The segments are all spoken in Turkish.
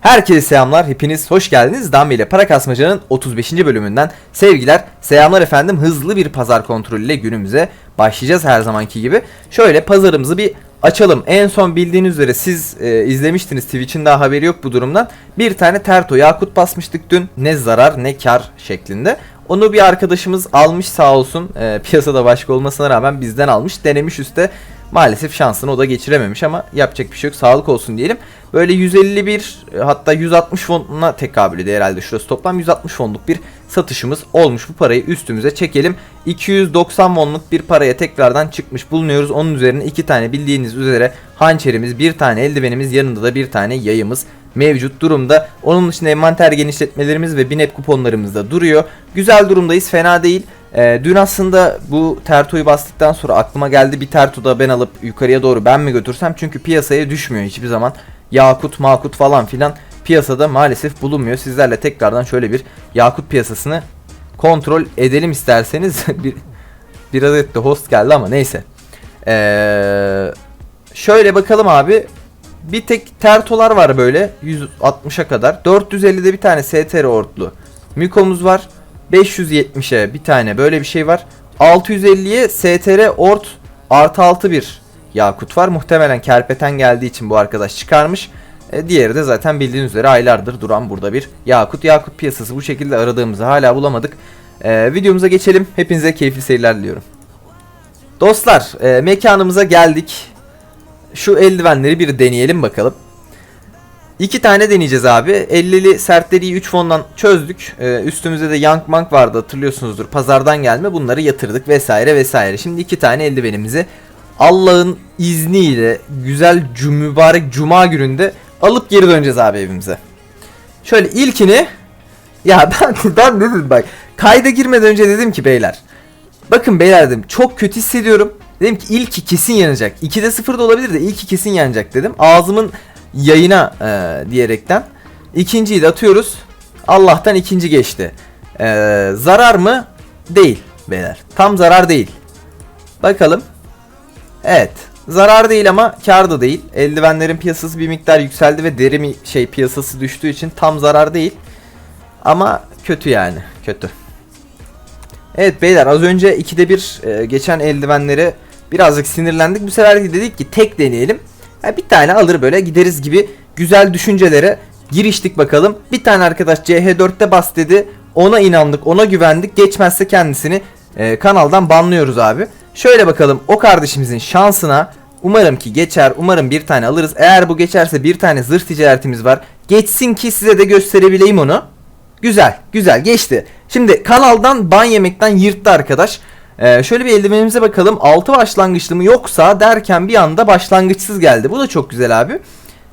Herkese selamlar, hepiniz hoş geldiniz. Dambe ile Para Kasmaca'nın 35. bölümünden sevgiler. Selamlar efendim. Hızlı bir pazar kontrolüyle günümüze başlayacağız her zamanki gibi. Şöyle pazarımızı bir açalım. En son bildiğiniz üzere siz e, izlemiştiniz Twitch'in daha haberi yok bu durumdan. Bir tane Terto Yakut basmıştık dün. Ne zarar ne kar şeklinde. Onu bir arkadaşımız almış sağ olsun. E, piyasada başka olmasına rağmen bizden almış. Denemiş üstte. Maalesef şansını o da geçirememiş ama yapacak bir şey yok. Sağlık olsun diyelim. Böyle 151 e, hatta 160 fonduna tekabül ediyor herhalde şurası toplam 160 fondluk bir satışımız olmuş. Bu parayı üstümüze çekelim. 290 wonluk bir paraya tekrardan çıkmış bulunuyoruz. Onun üzerine iki tane bildiğiniz üzere hançerimiz, bir tane eldivenimiz, yanında da bir tane yayımız mevcut durumda. Onun dışında envanter genişletmelerimiz ve binep kuponlarımız da duruyor. Güzel durumdayız, fena değil. Ee, dün aslında bu tertoyu bastıktan sonra aklıma geldi bir terto da ben alıp yukarıya doğru ben mi götürsem çünkü piyasaya düşmüyor hiçbir zaman. Yakut makut falan filan piyasada maalesef bulunmuyor. Sizlerle tekrardan şöyle bir yakut piyasasını kontrol edelim isterseniz. bir, bir adet de host geldi ama neyse. Ee, şöyle bakalım abi. Bir tek tertolar var böyle 160'a kadar. 450'de bir tane STR ortlu. Mikomuz var. 570'e bir tane böyle bir şey var. 650'ye STR ort artı 6 bir yakut var. Muhtemelen kerpeten geldiği için bu arkadaş çıkarmış. E, diğeri de zaten bildiğiniz üzere aylardır duran burada bir yakut. Yakut piyasası bu şekilde aradığımızı hala bulamadık. E, videomuza geçelim. Hepinize keyifli seyirler diliyorum. Dostlar e, mekanımıza geldik. Şu eldivenleri bir deneyelim bakalım. İki tane deneyeceğiz abi. 50'li sertleri 3 fondan çözdük. Ee, üstümüzde de Young Monk vardı hatırlıyorsunuzdur. Pazardan gelme bunları yatırdık vesaire vesaire. Şimdi iki tane eldivenimizi Allah'ın izniyle güzel mübarek cuma gününde alıp geri döneceğiz abi evimize. Şöyle ilkini ya ben ben dedim bak kayda girmeden önce dedim ki beyler bakın beyler dedim çok kötü hissediyorum. Dedim ki ilki kesin yanacak. 2'de 0 da olabilir de ilki kesin yanacak dedim. Ağzımın yayına e, diyerekten. İkinciyi de atıyoruz. Allah'tan ikinci geçti. E, zarar mı? Değil beyler. Tam zarar değil. Bakalım. Evet. Zarar değil ama kar da değil. Eldivenlerin piyasası bir miktar yükseldi ve deri şey piyasası düştüğü için tam zarar değil. Ama kötü yani. Kötü. Evet beyler az önce 2'de 1 e, geçen eldivenleri birazcık sinirlendik. Bu sefer dedik ki tek deneyelim. Ya bir tane alır böyle gideriz gibi güzel düşüncelere giriştik bakalım. Bir tane arkadaş CH4'te bas dedi. Ona inandık, ona güvendik. Geçmezse kendisini e, kanaldan banlıyoruz abi. Şöyle bakalım o kardeşimizin şansına umarım ki geçer. Umarım bir tane alırız. Eğer bu geçerse bir tane zırh ticaretimiz var. Geçsin ki size de gösterebileyim onu. Güzel, güzel geçti. Şimdi kanaldan ban yemekten yırttı arkadaş. Ee, şöyle bir eldivenimize bakalım. 6 başlangıçlı mı yoksa derken bir anda başlangıçsız geldi. Bu da çok güzel abi.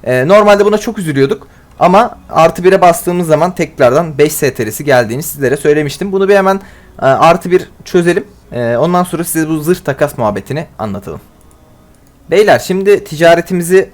Ee, normalde buna çok üzülüyorduk. Ama artı 1'e bastığımız zaman tekrardan 5 STR'si geldiğini sizlere söylemiştim. Bunu bir hemen e, artı 1 çözelim. E, ondan sonra size bu zırh takas muhabbetini anlatalım. Beyler şimdi ticaretimizi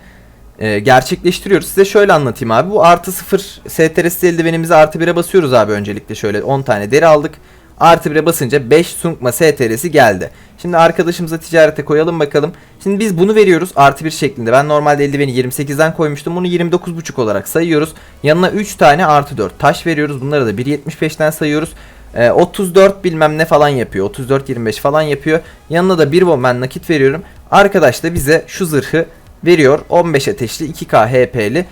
e, gerçekleştiriyoruz. Size şöyle anlatayım abi. Bu artı 0 STR'si eldivenimizi artı 1'e basıyoruz abi öncelikle. Şöyle 10 tane deri aldık. Artı 1'e basınca 5 sunkma STR'si geldi. Şimdi arkadaşımıza ticarete koyalım bakalım. Şimdi biz bunu veriyoruz artı 1 şeklinde. Ben normalde eldiveni 28'den koymuştum. Bunu 29.5 olarak sayıyoruz. Yanına 3 tane artı 4 taş veriyoruz. Bunları da 1.75'ten sayıyoruz. Ee, 34 bilmem ne falan yapıyor. 34-25 falan yapıyor. Yanına da 1 ben nakit veriyorum. Arkadaş da bize şu zırhı veriyor. 15 ateşli 2K HP'li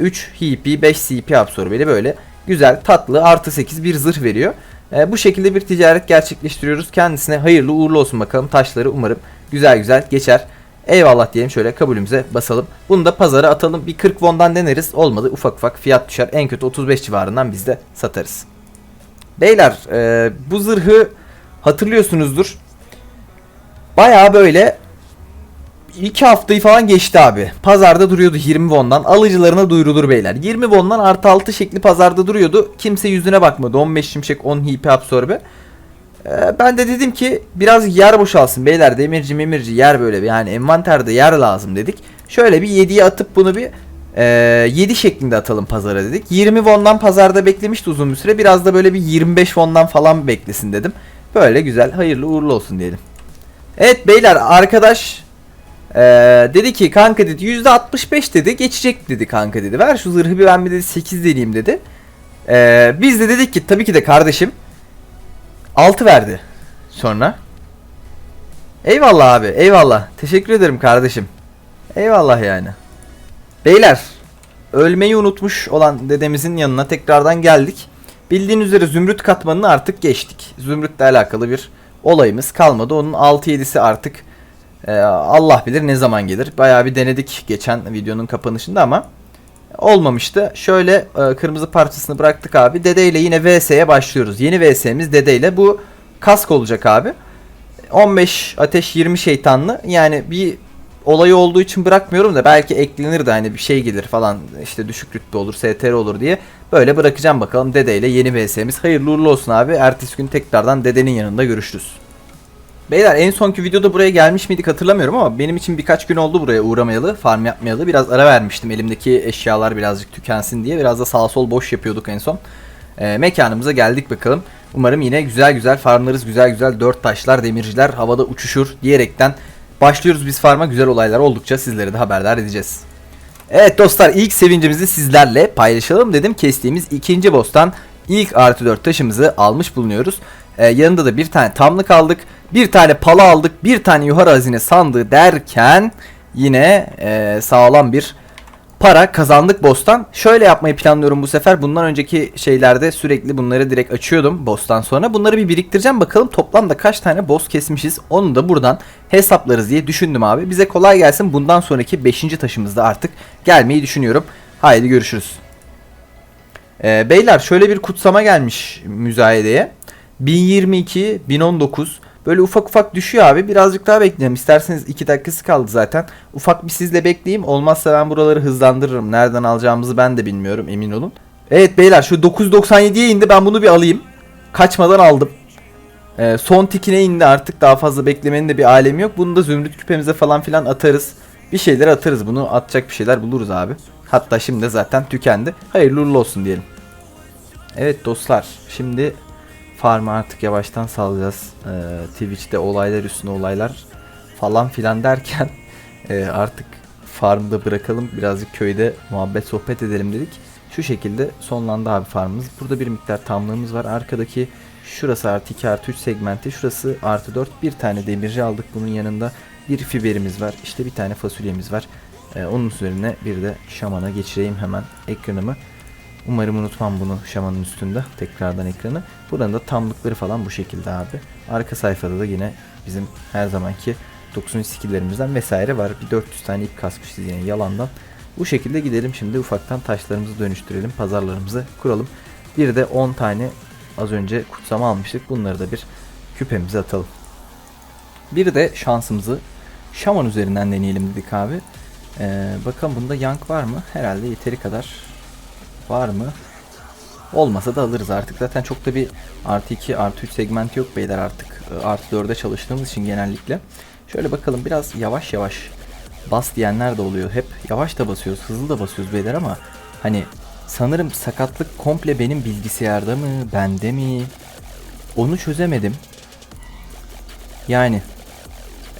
3 HP 5 CP absorbeli böyle güzel tatlı artı 8 bir zırh veriyor. E, bu şekilde bir ticaret gerçekleştiriyoruz. Kendisine hayırlı uğurlu olsun bakalım. Taşları umarım güzel güzel geçer. Eyvallah diyelim şöyle kabulümüze basalım. Bunu da pazara atalım. Bir 40 won'dan deneriz. Olmadı ufak ufak fiyat düşer. En kötü 35 civarından biz de satarız. Beyler e, bu zırhı hatırlıyorsunuzdur. Baya böyle 2 haftayı falan geçti abi. Pazarda duruyordu 20 won'dan. Alıcılarına duyurulur beyler. 20 won'dan artı 6 şekli pazarda duruyordu. Kimse yüzüne bakmadı. 15 şimşek 10 HP absorbe. Ee, ben de dedim ki biraz yer boşalsın beyler. Demirci memirci yer böyle yani envanterde yer lazım dedik. Şöyle bir 7'ye atıp bunu bir e, 7 şeklinde atalım pazara dedik. 20 won'dan pazarda beklemişti uzun bir süre. Biraz da böyle bir 25 won'dan falan beklesin dedim. Böyle güzel hayırlı uğurlu olsun diyelim. Evet beyler arkadaş Ee, dedi ki kanka dedi %65 dedi geçecek dedi kanka dedi. Ver şu zırhı bir ben bir dedi 8 deneyeyim dedi. Ee, biz de dedik ki tabii ki de kardeşim 6 verdi sonra. Eyvallah abi eyvallah. Teşekkür ederim kardeşim. Eyvallah yani. Beyler ölmeyi unutmuş olan dedemizin yanına tekrardan geldik. Bildiğin üzere zümrüt katmanını artık geçtik. Zümrütle alakalı bir olayımız kalmadı. Onun 6-7'si artık e, Allah bilir ne zaman gelir. Bayağı bir denedik geçen videonun kapanışında ama olmamıştı. Şöyle e, kırmızı parçasını bıraktık abi. Dede ile yine VS'ye başlıyoruz. Yeni VS'miz Dede ile. Bu kask olacak abi. 15 ateş 20 şeytanlı. Yani bir olayı olduğu için bırakmıyorum da belki eklenir de hani bir şey gelir falan işte düşük rütbe olur STR olur diye böyle bırakacağım bakalım Dede ile yeni VS'miz. Hayırlı uğurlu olsun abi. Ertesi gün tekrardan Dede'nin yanında görüşürüz. Beyler en sonki videoda buraya gelmiş miydik hatırlamıyorum ama benim için birkaç gün oldu buraya uğramayalı, farm yapmayalı. Biraz ara vermiştim elimdeki eşyalar birazcık tükensin diye. Biraz da sağ sol boş yapıyorduk en son. Ee, mekanımıza geldik bakalım. Umarım yine güzel güzel farmlarız, güzel güzel dört taşlar, demirciler havada uçuşur diyerekten başlıyoruz biz farma. Güzel olaylar oldukça sizleri de haberdar edeceğiz. Evet dostlar ilk sevincimizi sizlerle paylaşalım dedim. Kestiğimiz ikinci boss'tan ilk artı 4 taşımızı almış bulunuyoruz. Ee, yanında da bir tane tamlık aldık. Bir tane pala aldık. Bir tane yukarı hazine sandığı derken yine e, sağlam bir para kazandık boss'tan. Şöyle yapmayı planlıyorum bu sefer. Bundan önceki şeylerde sürekli bunları direkt açıyordum boss'tan sonra. Bunları bir biriktireceğim bakalım toplamda kaç tane boss kesmişiz. Onu da buradan hesaplarız diye düşündüm abi. Bize kolay gelsin. Bundan sonraki 5. taşımızda artık gelmeyi düşünüyorum. Haydi görüşürüz. Ee, beyler şöyle bir kutsama gelmiş müzayedeye. 1022, 1019 böyle ufak ufak düşüyor abi. Birazcık daha bekleyelim. İsterseniz 2 dakikası kaldı zaten. Ufak bir sizle bekleyeyim. Olmazsa ben buraları hızlandırırım. Nereden alacağımızı ben de bilmiyorum emin olun. Evet beyler şu 997'ye indi. Ben bunu bir alayım. Kaçmadan aldım. Ee, son tikine indi artık. Daha fazla beklemenin de bir alemi yok. Bunu da zümrüt küpemize falan filan atarız. Bir şeyler atarız. Bunu atacak bir şeyler buluruz abi. Hatta şimdi zaten tükendi. Hayırlı uğurlu olsun diyelim. Evet dostlar. Şimdi farmı artık yavaştan salacağız. Ee, Twitch'te olaylar üstüne olaylar falan filan derken e, artık farmı da bırakalım. Birazcık köyde muhabbet sohbet edelim dedik. Şu şekilde sonlandı abi farmımız. Burada bir miktar tamlığımız var. Arkadaki şurası artı 2 artı 3 segmenti. Şurası artı 4. Bir tane demirci aldık. Bunun yanında bir fiberimiz var. İşte bir tane fasulyemiz var. Ee, onun üzerine bir de şamana geçireyim hemen ekranımı. Umarım unutmam bunu şamanın üstünde. Tekrardan ekranı. Buranın da tamlıkları falan bu şekilde abi. Arka sayfada da yine bizim her zamanki 9. skilllerimizden vesaire var. Bir 400 tane ip kasmışız yine yalandan. Bu şekilde gidelim şimdi ufaktan taşlarımızı dönüştürelim. Pazarlarımızı kuralım. Bir de 10 tane az önce kutsama almıştık. Bunları da bir küpemize atalım. Bir de şansımızı şaman üzerinden deneyelim dedik abi. Ee, bakalım bunda yank var mı? Herhalde yeteri kadar var mı? Olmasa da alırız artık. Zaten çok da bir artı 2 artı 3 segment yok beyler artık. Ee, Artı 4'e çalıştığımız için genellikle. Şöyle bakalım biraz yavaş yavaş bas diyenler de oluyor. Hep yavaş da basıyoruz, hızlı da basıyoruz beyler ama hani sanırım sakatlık komple benim bilgisayarda mı, bende mi? Onu çözemedim. Yani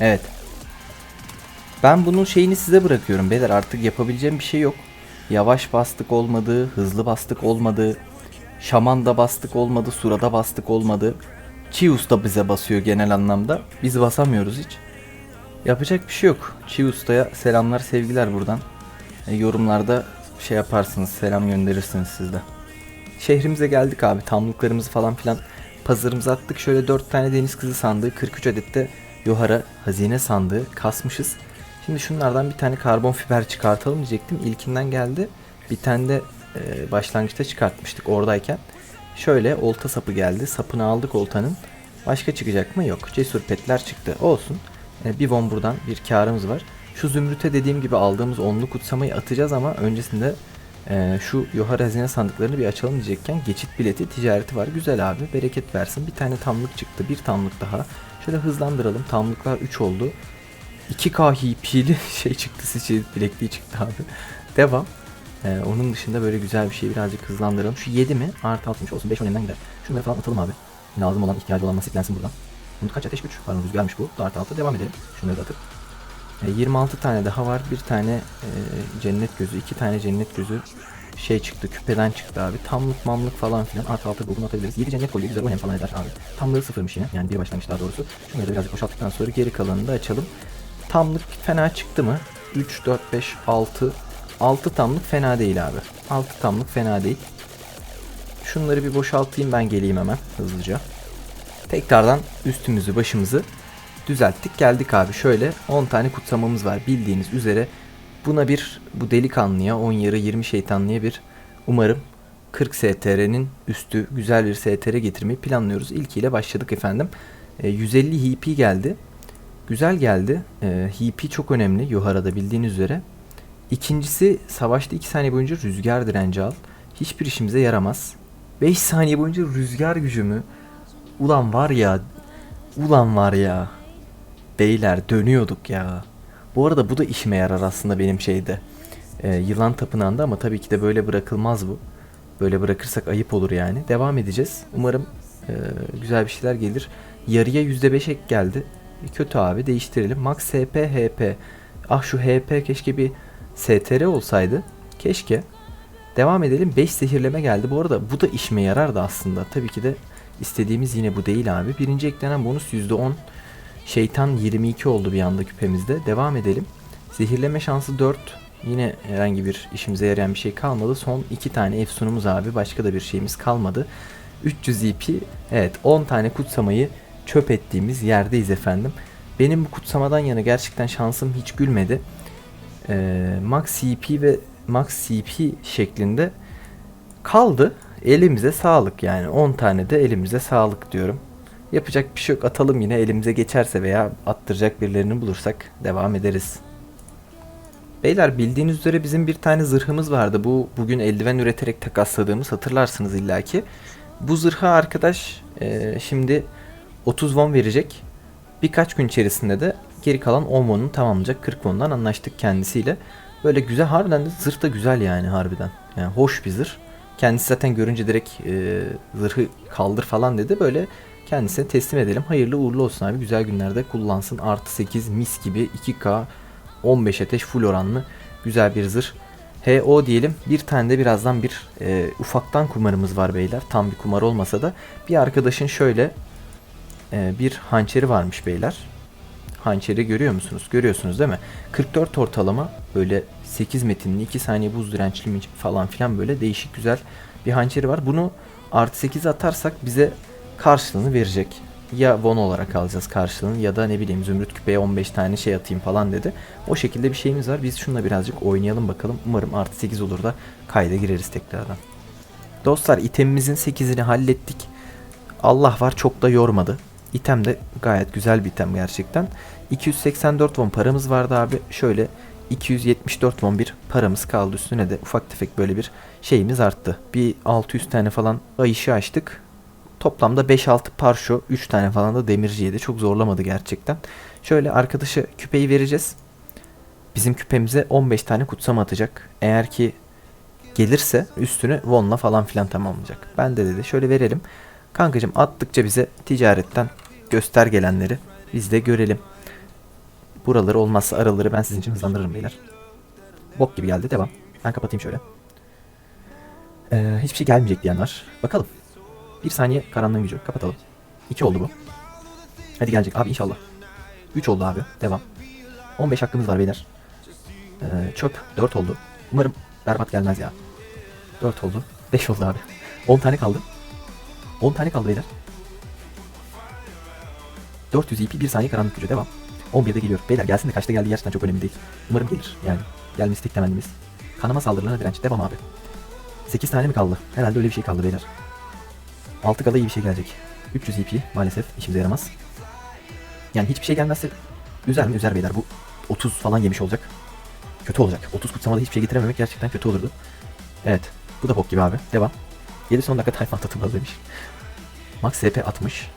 evet. Ben bunun şeyini size bırakıyorum beyler. Artık yapabileceğim bir şey yok. Yavaş bastık olmadı, hızlı bastık olmadı. Şaman'da bastık olmadı, Sura'da bastık olmadı. Chius da bize basıyor genel anlamda. Biz basamıyoruz hiç. Yapacak bir şey yok. Çiğ Usta'ya selamlar sevgiler buradan. E, yorumlarda şey yaparsınız selam gönderirsiniz siz de. Şehrimize geldik abi tamlıklarımızı falan filan pazarımıza attık. Şöyle 4 tane deniz kızı sandığı 43 adet de Yohara hazine sandığı kasmışız. Şimdi şunlardan bir tane karbon fiber çıkartalım diyecektim. İlkinden geldi. Bir tane de e, başlangıçta çıkartmıştık oradayken. Şöyle olta sapı geldi. Sapını aldık oltanın. Başka çıkacak mı? Yok. Cesur petler çıktı. Olsun. E, bir von buradan bir karımız var. Şu zümrüte dediğim gibi aldığımız onlu kutsamayı atacağız ama öncesinde e, şu yohar hazine sandıklarını bir açalım diyecekken geçit bileti ticareti var. Güzel abi bereket versin. Bir tane tamlık çıktı. Bir tamlık daha. Şöyle hızlandıralım. Tamlıklar 3 oldu. 2K HP'li şey çıktı. Sıçrayıp bilekliği çıktı abi. Devam. Ee, onun dışında böyle güzel bir şey birazcık hızlandıralım. Şu 7 mi? Artı 60 olsun. 5 önünden gider. Şunları falan atalım abi. Lazım olan ihtiyacı olan nasiplensin buradan. Umut kaç ateş güç? Pardon rüzgarmış bu. Dart altı devam edelim. Şunları da atıp. E, 26 tane daha var. Bir tane e, cennet gözü, iki tane cennet gözü şey çıktı, küpeden çıktı abi. Tamlık mamlık falan filan artı altı bulgun atabiliriz. 7 cennet kolye güzel o hem falan eder abi. Tamlığı sıfırmış yine. Yani bir başlangıç daha doğrusu. Şunları da birazcık boşalttıktan sonra geri kalanını da açalım. Tamlık fena çıktı mı? 3, 4, 5, 6. 6 tamlık fena değil abi. 6 tamlık fena değil. Şunları bir boşaltayım ben geleyim hemen hızlıca. Tekrardan üstümüzü başımızı düzelttik geldik abi. Şöyle 10 tane kutsamamız var bildiğiniz üzere. Buna bir bu delikanlıya 10 yarı 20 şeytanlıya bir umarım 40 STR'nin üstü güzel bir STR getirmeyi planlıyoruz. İlkiyle başladık efendim. E, 150 HP geldi. Güzel geldi. E, HP çok önemli Yohara'da bildiğiniz üzere. İkincisi savaşta 2 saniye boyunca rüzgar direnci al. Hiçbir işimize yaramaz. 5 saniye boyunca rüzgar gücümü. Ulan var ya. Ulan var ya. Beyler dönüyorduk ya. Bu arada bu da işime yarar aslında benim şeyde. Ee, yılan tapınağında ama tabii ki de böyle bırakılmaz bu. Böyle bırakırsak ayıp olur yani. Devam edeceğiz. Umarım e, güzel bir şeyler gelir. Yarıya %5 ek geldi. Kötü abi değiştirelim. Max SP HP. Ah şu HP keşke bir STR olsaydı. Keşke. Devam edelim. 5 zehirleme geldi. Bu arada bu da işime yarardı aslında. Tabii ki de istediğimiz yine bu değil abi. Birinci eklenen bonus %10. Şeytan 22 oldu bir anda küpemizde. Devam edelim. Zehirleme şansı 4. Yine herhangi bir işimize yarayan bir şey kalmadı. Son 2 tane efsunumuz abi. Başka da bir şeyimiz kalmadı. 300 EP. Evet 10 tane kutsamayı çöp ettiğimiz yerdeyiz efendim. Benim bu kutsamadan yana gerçekten şansım hiç gülmedi. Ee, max CP ve max CP şeklinde kaldı. Elimize sağlık yani 10 tane de elimize sağlık diyorum. Yapacak bir şey yok atalım yine elimize geçerse veya attıracak birilerini bulursak devam ederiz. Beyler bildiğiniz üzere bizim bir tane zırhımız vardı. Bu bugün eldiven üreterek takasladığımız hatırlarsınız illaki. Bu zırha arkadaş e, şimdi 30 won verecek. Birkaç gün içerisinde de geri kalan 10 won'unu tamamlayacak. 40 won'dan anlaştık kendisiyle. Böyle güzel harbiden de zırh da güzel yani harbiden. Yani hoş bir zırh. Kendisi zaten görünce direkt e, zırhı kaldır falan dedi. Böyle kendisine teslim edelim. Hayırlı uğurlu olsun abi. Güzel günlerde kullansın. Artı 8 mis gibi 2K 15 ateş full oranlı güzel bir zırh. HO diyelim. Bir tane de birazdan bir e, ufaktan kumarımız var beyler. Tam bir kumar olmasa da bir arkadaşın şöyle e, bir hançeri varmış beyler. Hançeri görüyor musunuz? Görüyorsunuz değil mi? 44 ortalama böyle 8 metinli 2 saniye buz dirençli falan filan böyle değişik güzel bir hançeri var. Bunu artı 8 atarsak bize karşılığını verecek. Ya won olarak alacağız karşılığını ya da ne bileyim zümrüt küpeye 15 tane şey atayım falan dedi. O şekilde bir şeyimiz var. Biz şununla birazcık oynayalım bakalım. Umarım artı 8 olur da kayda gireriz tekrardan. Dostlar itemimizin 8'ini hallettik. Allah var çok da yormadı. İtem de gayet güzel bir item gerçekten. 284 won paramız vardı abi. Şöyle 274 won bir paramız kaldı üstüne de ufak tefek böyle bir şeyimiz arttı. Bir 600 tane falan ay işi açtık. Toplamda 5-6 parşo 3 tane falan da demirci yedi. Çok zorlamadı gerçekten. Şöyle arkadaşa küpeyi vereceğiz. Bizim küpemize 15 tane kutsama atacak. Eğer ki gelirse üstünü Won'la falan filan tamamlayacak. Ben de dedi şöyle verelim. Kankacım attıkça bize ticaretten göster gelenleri biz de görelim. Buraları olmazsa araları ben sizin için hızlandırırım beyler. Bok gibi geldi devam. Ben kapatayım şöyle. Ee, hiçbir şey gelmeyecek diyen var. Bakalım. Bir saniye karanlığın gücü. Kapatalım. 2 oldu bu. Hadi gelecek abi inşallah. 3 oldu abi. Devam. 15 hakkımız var beyler. Ee, çöp 4 oldu. Umarım berbat gelmez ya. 4 oldu. 5 oldu abi. 10 tane kaldı. 10 tane kaldı beyler. 400 EP 1 saniye karanlık gücü devam. 11'de geliyor. Beyler gelsin de kaçta geldi gerçekten çok önemli değil. Umarım gelir yani. Gelmesi tek temennimiz. Kanama saldırılarına direnç. Devam abi. 8 tane mi kaldı? Herhalde öyle bir şey kaldı beyler. 6 kala iyi bir şey gelecek. 300 EP maalesef işimize yaramaz. Yani hiçbir şey gelmezse üzer mi? Üzer beyler. Bu 30 falan yemiş olacak. Kötü olacak. 30 kutsamada hiçbir şey getirememek gerçekten kötü olurdu. Evet. Bu da bok gibi abi. Devam. 7 son dakika tayfa atlatılmaz demiş. Max SP 60.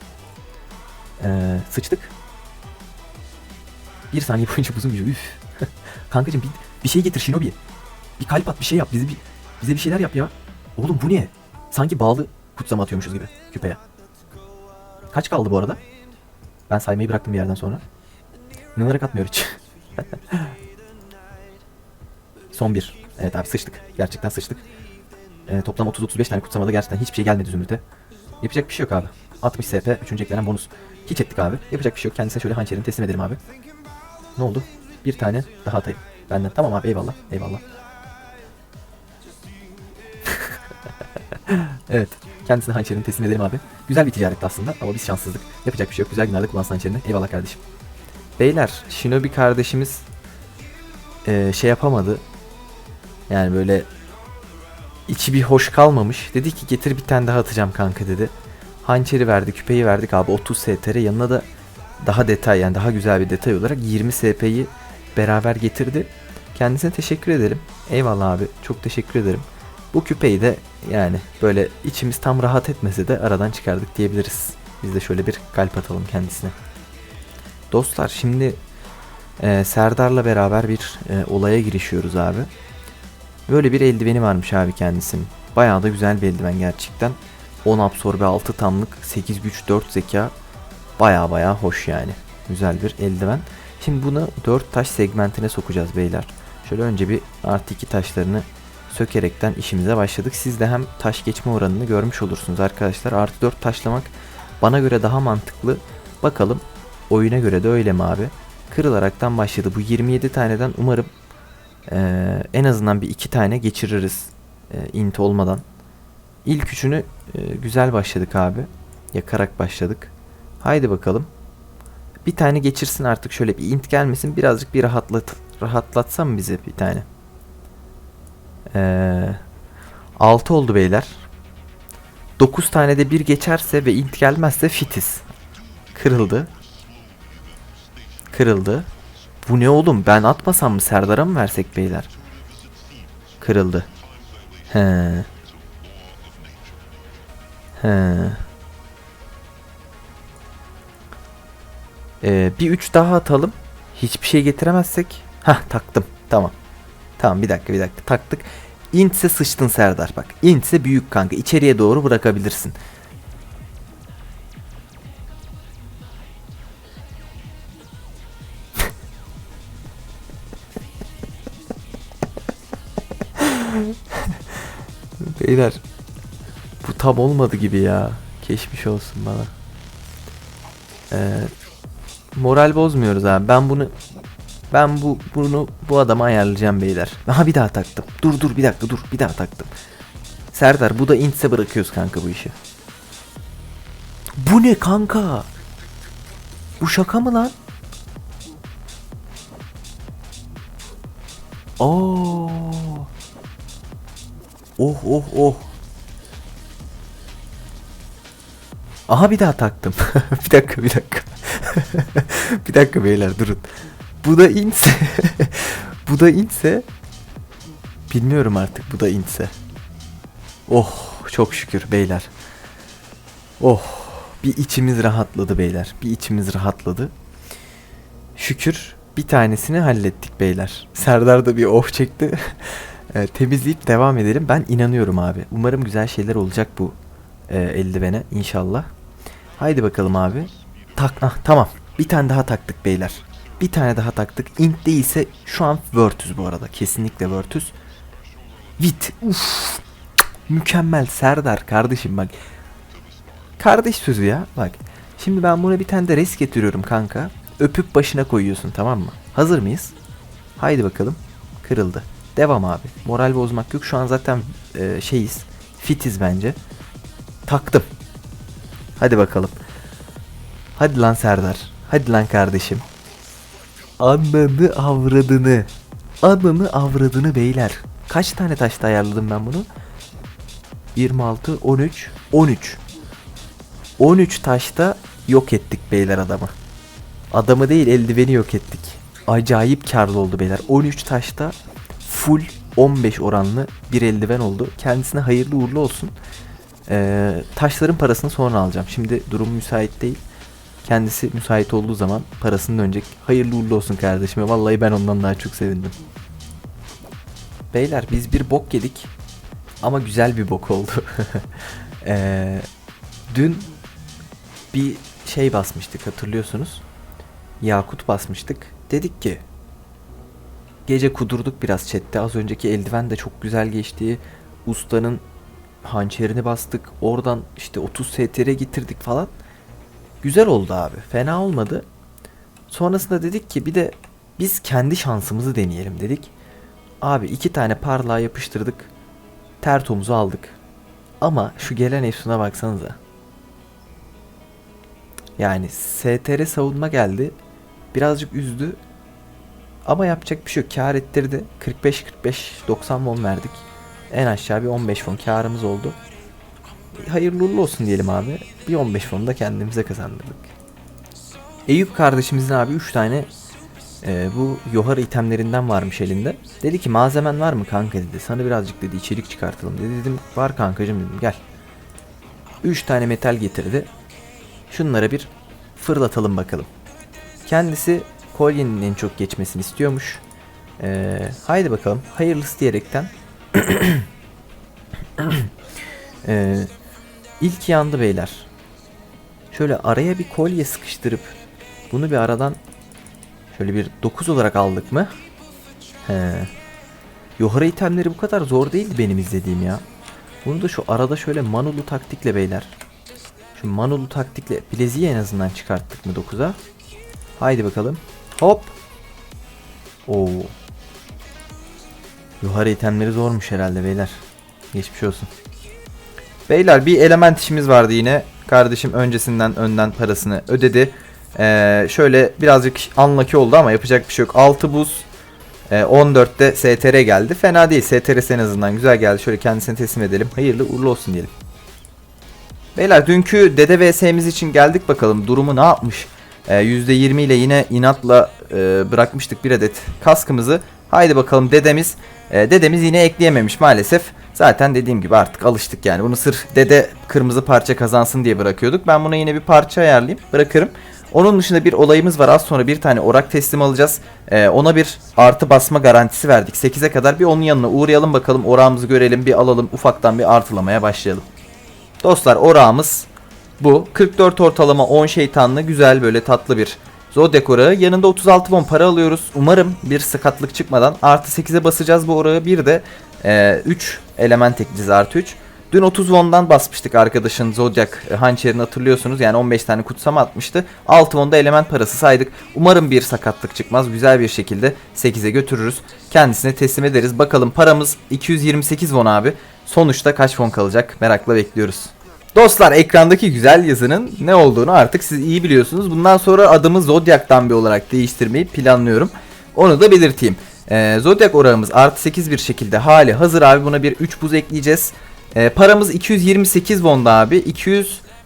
Ee, sıçtık. Bir saniye boyunca buzun gücü. Üf. Kankacım bir, bir şey getir Shinobi. Bir kalp at bir şey yap. Bize bir, bize bir şeyler yap ya. Oğlum bu ne? Sanki bağlı kutsama atıyormuşuz gibi küpeye. Kaç kaldı bu arada? Ben saymayı bıraktım bir yerden sonra. İnanarak atmıyor hiç. Son bir. Evet abi sıçtık. Gerçekten sıçtık. Ee, toplam 30-35 tane kutsamada gerçekten hiçbir şey gelmedi Zümrüt'e. Yapacak bir şey yok abi. 60 SP 3. eklenen bonus. Hiç ettik abi. Yapacak bir şey yok. Kendisine şöyle hançerini teslim edelim abi. Ne oldu? Bir tane daha atayım. Benden. Tamam abi eyvallah. Eyvallah. evet. Kendisine hançerini teslim edelim abi. Güzel bir ticaretti aslında ama biz şanssızlık. Yapacak bir şey yok. Güzel günlerde kullansın hançerini. Eyvallah kardeşim. Beyler, Shinobi kardeşimiz eee, şey yapamadı. Yani böyle içi bir hoş kalmamış. Dedi ki getir bir tane daha atacağım kanka dedi. Hançeri verdi, küpeyi verdik abi 30 STR yanına da daha detay yani daha güzel bir detay olarak 20 SP'yi beraber getirdi. Kendisine teşekkür ederim. Eyvallah abi. Çok teşekkür ederim. Bu küpeyi de yani böyle içimiz tam rahat etmese de aradan çıkardık diyebiliriz. Biz de şöyle bir kalp atalım kendisine. Dostlar şimdi e, Serdar'la beraber bir e, olaya girişiyoruz abi. Böyle bir eldiveni varmış abi kendisinin. Bayağı da güzel bir eldiven gerçekten. 10 absorbe 6 tamlık 8 güç 4 zeka. Bayağı bayağı hoş yani. Güzel bir eldiven. Şimdi bunu 4 taş segmentine sokacağız beyler. Şöyle önce bir artı 2 taşlarını sökerekten işimize başladık. Siz de hem taş geçme oranını görmüş olursunuz arkadaşlar. Artı 4 taşlamak bana göre daha mantıklı. Bakalım oyuna göre de öyle mi abi? Kırılaraktan başladı. Bu 27 taneden umarım eee, en azından bir iki tane geçiririz. eee, int olmadan. İlk üçünü eee, güzel başladık abi. Yakarak başladık. Haydi bakalım. Bir tane geçirsin artık şöyle bir int gelmesin. Birazcık bir rahatlat rahatlatsam bize bir tane. Eee 6 oldu beyler. 9 tane de bir geçerse ve int gelmezse fitiz. Kırıldı. Kırıldı. Bu ne oğlum? Ben atmasam mı? Serdar'a mı versek beyler? Kırıldı. He. He. Ee, bir 3 daha atalım. Hiçbir şey getiremezsek. Hah taktım. Tamam. Tamam bir dakika bir dakika taktık. İntse sıçtın Serdar bak. İntse büyük kanka. İçeriye doğru bırakabilirsin. Beyler bu tam olmadı gibi ya. Geçmiş olsun bana. Ee, moral bozmuyoruz abi. Ben bunu ben bu bunu bu adama ayarlayacağım beyler. Ha bir daha taktım. Dur dur bir dakika dur. Bir daha taktım. Serdar bu da intse bırakıyoruz kanka bu işi. Bu ne kanka? Bu şaka mı lan? Oo. Oh oh oh. Aha bir daha taktım. bir dakika bir dakika. bir dakika beyler durun. Bu da inse. bu da inse. Bilmiyorum artık bu da inse. Oh çok şükür beyler. Oh bir içimiz rahatladı beyler. Bir içimiz rahatladı. Şükür bir tanesini hallettik beyler. Serdar da bir oh çekti. E, temizleyip devam edelim. Ben inanıyorum abi. Umarım güzel şeyler olacak bu e, eldivene inşallah. Haydi bakalım abi. Tak ah, tamam. Bir tane daha taktık beyler. Bir tane daha taktık. Int değilse şu an Virtus bu arada. Kesinlikle Virtus. Vit. Uf. Mükemmel Serdar kardeşim bak. Kardeş sözü ya bak. Şimdi ben buna bir tane de res getiriyorum kanka. Öpüp başına koyuyorsun tamam mı? Hazır mıyız? Haydi bakalım. Kırıldı. Devam abi. Moral bozmak yok. Şu an zaten e, şeyiz. Fitiz bence. Taktım. Hadi bakalım. Hadi lan Serdar. Hadi lan kardeşim. Ananı avradını. Ananı avradını beyler. Kaç tane taşta ayarladım ben bunu? 26, 13, 13. 13 taşta yok ettik beyler adamı. Adamı değil eldiveni yok ettik. Acayip karlı oldu beyler. 13 taşta full 15 oranlı bir eldiven oldu. Kendisine hayırlı uğurlu olsun. Ee, taşların parasını sonra alacağım. Şimdi durum müsait değil. Kendisi müsait olduğu zaman parasını dönecek. Hayırlı uğurlu olsun kardeşime. Vallahi ben ondan daha çok sevindim. Beyler biz bir bok yedik. Ama güzel bir bok oldu. Ee, dün bir şey basmıştık hatırlıyorsunuz. Yakut basmıştık. Dedik ki gece kudurduk biraz chatte. Az önceki eldiven de çok güzel geçti. Ustanın hançerini bastık. Oradan işte 30 STR getirdik falan. Güzel oldu abi. Fena olmadı. Sonrasında dedik ki bir de biz kendi şansımızı deneyelim dedik. Abi iki tane parlağa yapıştırdık. Tertomuzu aldık. Ama şu gelen Efsun'a baksanıza. Yani STR savunma geldi. Birazcık üzdü. Ama yapacak bir şey yok. Kar ettirdi. 45 45 90 won verdik. En aşağı bir 15 won karımız oldu. Hayırlı olsun diyelim abi. Bir 15 won da kendimize kazandırdık. Eyüp kardeşimizin abi 3 tane e, bu yohara itemlerinden varmış elinde. Dedi ki malzemen var mı kanka dedi. Sana birazcık dedi içerik çıkartalım dedi. Dedim var kankacım dedim gel. 3 tane metal getirdi. Şunlara bir fırlatalım bakalım. Kendisi kolyenin en çok geçmesini istiyormuş. Ee, haydi bakalım hayırlısı diyerekten. ee, ilk yandı beyler. Şöyle araya bir kolye sıkıştırıp bunu bir aradan şöyle bir 9 olarak aldık mı? He. Yohara itemleri bu kadar zor değildi benim izlediğim ya. Bunu da şu arada şöyle manulu taktikle beyler. Şu manulu taktikle bileziği en azından çıkarttık mı 9'a? Haydi bakalım. Hop. Oo. Yukarı itemleri zormuş herhalde beyler. Geçmiş olsun. Beyler bir element işimiz vardı yine. Kardeşim öncesinden önden parasını ödedi. Ee, şöyle birazcık unlucky oldu ama yapacak bir şey yok. 6 buz. Ee, 14'te STR geldi. Fena değil. STR en azından güzel geldi. Şöyle kendisini teslim edelim. Hayırlı uğurlu olsun diyelim. Beyler dünkü Dede VS'miz için geldik bakalım. Durumu ne yapmış? Ee, %20 ile yine inatla e, bırakmıştık bir adet kaskımızı. Haydi bakalım dedemiz. E, dedemiz yine ekleyememiş maalesef. Zaten dediğim gibi artık alıştık yani. Bunu sırf dede kırmızı parça kazansın diye bırakıyorduk. Ben buna yine bir parça ayarlayayım bırakırım. Onun dışında bir olayımız var. Az sonra bir tane orak teslim alacağız. Ee, ona bir artı basma garantisi verdik. 8'e kadar bir onun yanına uğrayalım bakalım. Orağımızı görelim bir alalım. Ufaktan bir artılamaya başlayalım. Dostlar orağımız bu. 44 ortalama 10 şeytanlı güzel böyle tatlı bir Zodiac orağı. Yanında 36 won para alıyoruz. Umarım bir sakatlık çıkmadan artı 8'e basacağız bu orağı. Bir de e, 3 element ekleyeceğiz artı 3. Dün 30 won'dan basmıştık arkadaşın Zodiac e, hançerini hatırlıyorsunuz. Yani 15 tane kutsama atmıştı. 6 won'da element parası saydık. Umarım bir sakatlık çıkmaz. Güzel bir şekilde 8'e götürürüz. Kendisine teslim ederiz. Bakalım paramız 228 won abi. Sonuçta kaç won kalacak merakla bekliyoruz. Dostlar ekrandaki güzel yazının ne olduğunu artık siz iyi biliyorsunuz. Bundan sonra adımı Zodiac'tan bir olarak değiştirmeyi planlıyorum. Onu da belirteyim. Ee, Zodiac orağımız artı 8 bir şekilde hali hazır abi. Buna bir 3 buz ekleyeceğiz. Ee, paramız 228 won'da abi.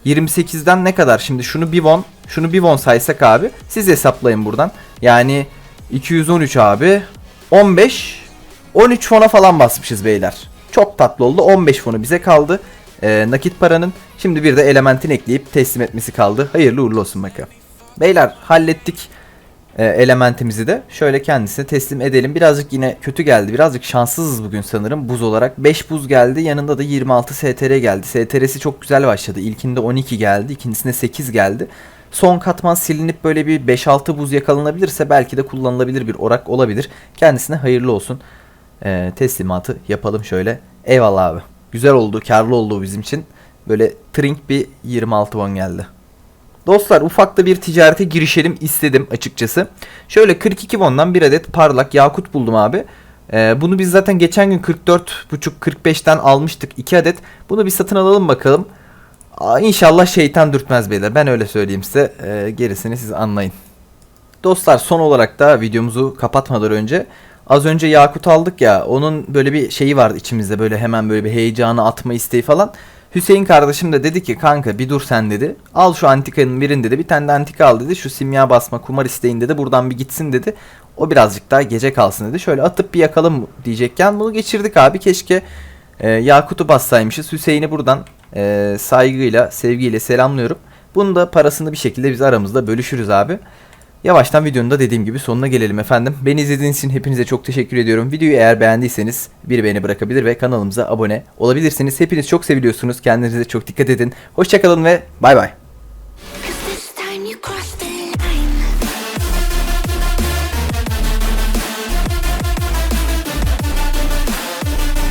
228'den ne kadar? Şimdi şunu bir won, şunu bir won saysak abi. Siz hesaplayın buradan. Yani 213 abi. 15 13 fona falan basmışız beyler. Çok tatlı oldu. 15 fonu bize kaldı e, nakit paranın. Şimdi bir de elementin ekleyip teslim etmesi kaldı. Hayırlı uğurlu olsun bakalım. Beyler hallettik e, elementimizi de. Şöyle kendisine teslim edelim. Birazcık yine kötü geldi. Birazcık şanssızız bugün sanırım buz olarak. 5 buz geldi. Yanında da 26 STR geldi. STR'si çok güzel başladı. İlkinde 12 geldi. ikincisinde 8 geldi. Son katman silinip böyle bir 5-6 buz yakalanabilirse belki de kullanılabilir bir orak olabilir. Kendisine hayırlı olsun. E, teslimatı yapalım şöyle. Eyvallah abi. Güzel oldu, karlı oldu bizim için. Böyle trink bir 26 won geldi. Dostlar ufakta bir ticarete girişelim istedim açıkçası. Şöyle 42 won'dan bir adet parlak yakut buldum abi. Ee, bunu biz zaten geçen gün 44.5-45'ten almıştık 2 adet. Bunu bir satın alalım bakalım. Aa, inşallah şeytan dürtmez beyler. Ben öyle söyleyeyim size. Ee, gerisini siz anlayın. Dostlar son olarak da videomuzu kapatmadan önce Az önce Yakut aldık ya onun böyle bir şeyi vardı içimizde böyle hemen böyle bir heyecanı atma isteği falan. Hüseyin kardeşim de dedi ki kanka bir dur sen dedi. Al şu antikanın birinde de bir tane de antika al dedi. Şu simya basma kumar isteğinde de buradan bir gitsin dedi. O birazcık daha gece kalsın dedi. Şöyle atıp bir yakalım diyecekken bunu geçirdik abi. Keşke e, Yakut'u bassaymışız. Hüseyin'i buradan e, saygıyla sevgiyle selamlıyorum. Bunu da parasını bir şekilde biz aramızda bölüşürüz abi. Yavaştan videonun da dediğim gibi sonuna gelelim efendim. Beni izlediğiniz için hepinize çok teşekkür ediyorum. Videoyu eğer beğendiyseniz bir beğeni bırakabilir ve kanalımıza abone olabilirsiniz. Hepiniz çok seviliyorsunuz. Kendinize çok dikkat edin. Hoşçakalın ve bay bay.